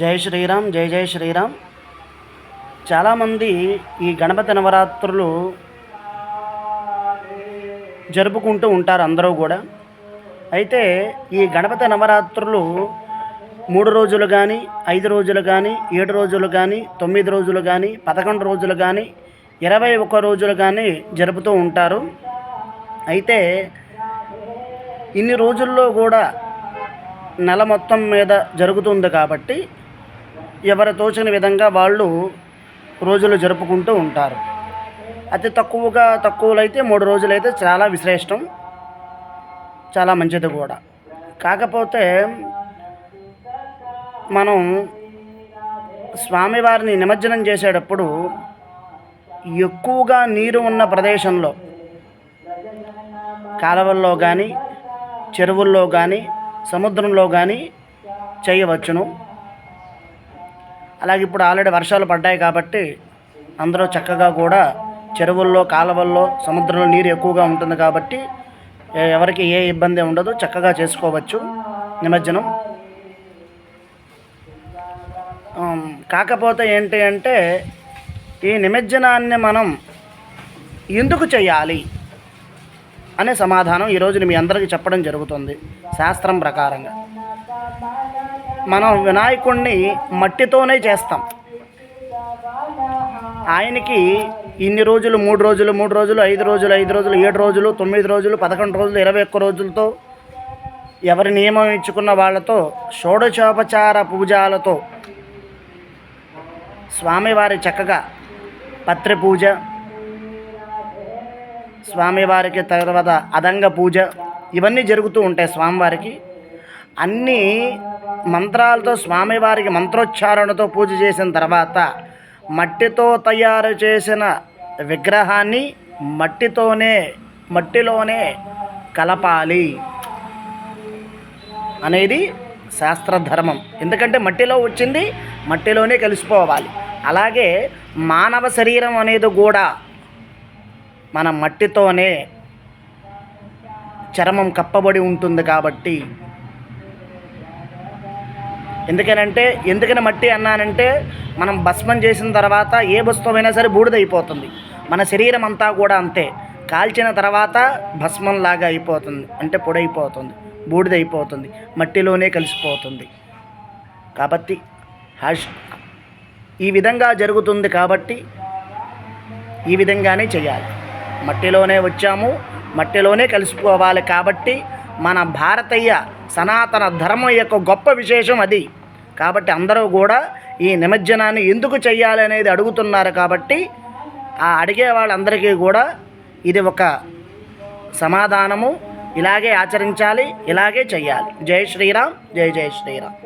జై శ్రీరామ్ జై జై శ్రీరామ్. చాలామంది ఈ గణపతి నవరాత్రులు జరుపుకుంటూ ఉంటారు అందరూ కూడా. అయితే ఈ గణపతి నవరాత్రులు మూడు రోజులు కానీ ఐదు రోజులు కానీ ఏడు రోజులు కానీ తొమ్మిది రోజులు కానీ పదకొండు రోజులు కానీ ఇరవై ఒక్క రోజులు కానీ జరుపుతూ ఉంటారు. అయితే ఇన్ని రోజుల్లో కూడా నెల మొత్తం మీద జరుగుతుంది కాబట్టి ఎవరు తోచిన విధంగా వాళ్ళు రోజులు జరుపుకుంటూ ఉంటారు. అతి తక్కువగా తక్కువలైతే మూడు రోజులైతే చాలా విశ్రేష్టం చాలా మంచిది కూడా. కాకపోతే మనం స్వామివారిని నిమజ్జనం చేసేటప్పుడు ఎక్కువగా నీరు ఉన్న ప్రదేశంలో కాలువల్లో కానీ చెరువుల్లో కానీ సముద్రంలో కానీ చేయవచ్చును. అలాగే ఇప్పుడు ఆల్రెడీ వర్షాలు పడ్డాయి కాబట్టి అందరూ చక్కగా కూడా చెరువుల్లో కాలువల్లో సముద్రంలో నీరు ఎక్కువగా ఉంటుంది కాబట్టి ఎవరికి ఏ ఇబ్బంది ఉండదు చక్కగా చేసుకోవచ్చు. నిమజ్జనం. కాకపోతే ఏంటి అంటే ఈ నిమజ్జనాన్ని మనం ఎందుకు చేయాలి అనే సమాధానం ఈరోజు మీ అందరికీ చెప్పడం జరుగుతుంది శాస్త్రం ప్రకారంగా. మనం వినాయకుడిని మట్టితోనే చేస్తాం. ఆయనకి ఇన్ని రోజులు మూడు రోజులు మూడు రోజులు ఐదు రోజులు ఐదు రోజులు ఏడు రోజులు తొమ్మిది రోజులు పదకొండు రోజులు ఇరవై ఒక్క రోజులతో ఎవరి నియమం ఇచ్చుకున్న వాళ్ళతో షోడశోపచార పూజాలతో స్వామివారి చక్కగా పత్రి పూజ స్వామివారికి తర్వాత అదంగ పూజ ఇవన్నీ జరుగుతూ ఉంటాయి స్వామివారికి. అన్నీ మంత్రాలతో స్వామివారికి మంత్రోచ్చారణతో పూజ చేసిన తర్వాత మట్టితో తయారు చేసిన విగ్రహాన్ని మట్టితోనే మట్టిలోనే కలపాలి అనేది శాస్త్రధర్మం. ఎందుకంటే మట్టిలో వచ్చింది మట్టిలోనే కలిసిపోవాలి. అలాగే మానవ శరీరం అనేది కూడా మన మట్టితోనే చర్మం కప్పబడి ఉంటుంది కాబట్టి ఎందుకనంటే ఎందుకని మట్టి అన్నానంటే మనం భస్మం చేసిన తర్వాత ఏ వస్తువైనా సరే బూడిదైపోతుంది. మన శరీరం అంతా కూడా అంతే. కాల్చిన తర్వాత భస్మంలాగా అయిపోతుంది. అంటే పొడైపోతుంది. బూడిదైపోతుంది. మట్టిలోనే కలిసిపోతుంది. కాబట్టి హాష్ ఈ విధంగా జరుగుతుంది కాబట్టి ఈ విధంగానే చేయాలి. మట్టిలోనే వచ్చాము. మట్టిలోనే కలిసిపోవాలి కాబట్టి మన భారతీయ సనాతన ధర్మం యొక్క గొప్ప విశేషం అది. కాబట్టి అందరూ కూడా ఈ నిమజ్జనాన్ని ఎందుకు చేయాలి అనేది అడుగుతున్నారు కాబట్టి ఆ అడిగే వాళ్ళందరికీ కూడా ఇది ఒక సమాధానము. ఇలాగే ఆచరించాలి ఇలాగే చేయాలి జై శ్రీరామ్ జై జై శ్రీరామ్.